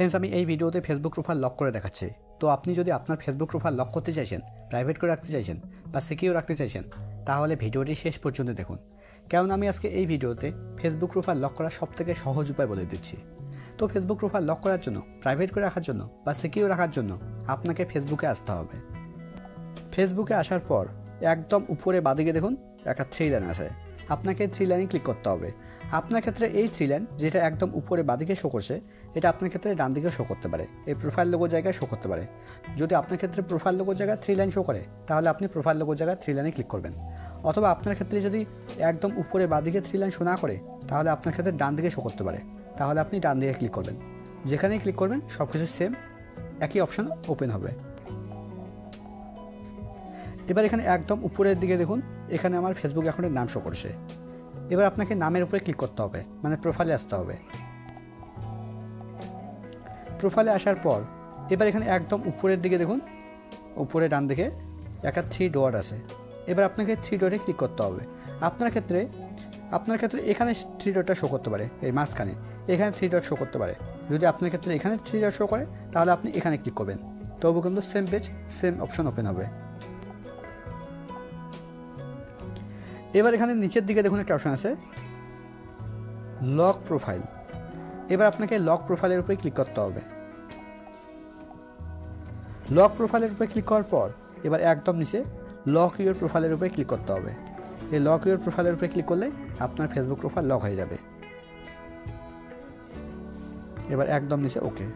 Friends আমি এই ভিডিওতে ফেসবুক প্রোফাইল লক করে দেখাচ্ছি। তো আপনি যদি আপনার ফেসবুক প্রোফাইল লক করতে চাইছেন প্রাইভেট করে রাখতে চাইছেন বা সিকিউর রাখতে চাইছেন, তাহলে ভিডিওটি শেষ পর্যন্ত দেখুন। কারণ আমি আজকে এই ভিডিওতে ফেসবুক প্রোফাইল লক করার সবথেকে সহজ উপায় বলে দিচ্ছি। তো ফেসবুক প্রোফাইল লক করার জন্য প্রাইভেট করে রাখার জন্য বা সিকিউর রাখার জন্য আপনাকে ফেসবুকে আসতে হবে। ফেসবুকে আসার পর একদম উপরে বাদিকে দেখুন একটা থ্রি লাইন আছে। আপনাকে থ্রি লাইনে ক্লিক করতে হবে। আপনার ক্ষেত্রে এই থ্রি লাইন যেটা একদম উপরে বাদিকে শো করছে, এটা আপনার ক্ষেত্রে ডান দিকে শো করতে পারে। এই প্রোফাইল লোগো জায়গায় শো করতে পারে। যদি আপনার ক্ষেত্রে প্রোফাইল লোগো জায়গায় থ্রি লাইন শো করে, তাহলে আপনি প্রোফাইল লোগো জায়গায় থ্রি লাইনে ক্লিক করবেন। অথবা আপনার ক্ষেত্রে যদি একদম উপরে বাদিকে থ্রি লাইন শো না করে, তাহলে আপনার ক্ষেত্রে ডান দিকে শো করতে পারে। তাহলে আপনি ডান দিকে ক্লিক করবেন। যেখানেই ক্লিক করবেন সব কিছু সেম একই অপশন ওপেন হবে। এবার এখানে একদম উপরের দিকে দেখুন, এখানে আমার ফেসবুক অ্যাকাউন্টের নাম শো করছে। এবার আপনাকে নামের উপরে ক্লিক করতে হবে মানে প্রোফাইলে আসতে হবে। প্রোফাইলে আসার পর, এবার এখানে একদম উপরের দিকে দেখুন, উপরে ডান দিকে একটা থ্রি ডট আছে। এবার আপনাকে থ্রি ডটে ক্লিক করতে হবে। আপনার ক্ষেত্রে আপনার ক্ষেত্রে এখানে থ্রি ডটটা শো করতে পারে, এই মাঝখানে। এখানে থ্রি ডট শো করতে পারে। যদি আপনার ক্ষেত্রে এখানে থ্রি ডট শো করে, তাহলে আপনি এখানে ক্লিক করবেন। তবু কিন্তু same page same option open হবে। এবার এখানে নিচের দিকে দেখুন একটা অপশন আছে। লক প্রোফাইল এবার আপনাকে লক প্রোফাইলের উপরে ক্লিক করতে হবে। লক প্রোফাইলের উপরে ক্লিক করার পর এবার একদম নিচে লক ইউর প্রোফাইলের উপরে ক্লিক করতে হবে। এই লক ইউর প্রোফাইলের উপরে ক্লিক করলে আপনার ফেসবুক প্রোফাইল লক হয়ে যাবে। এবার একদম নিচে ওকে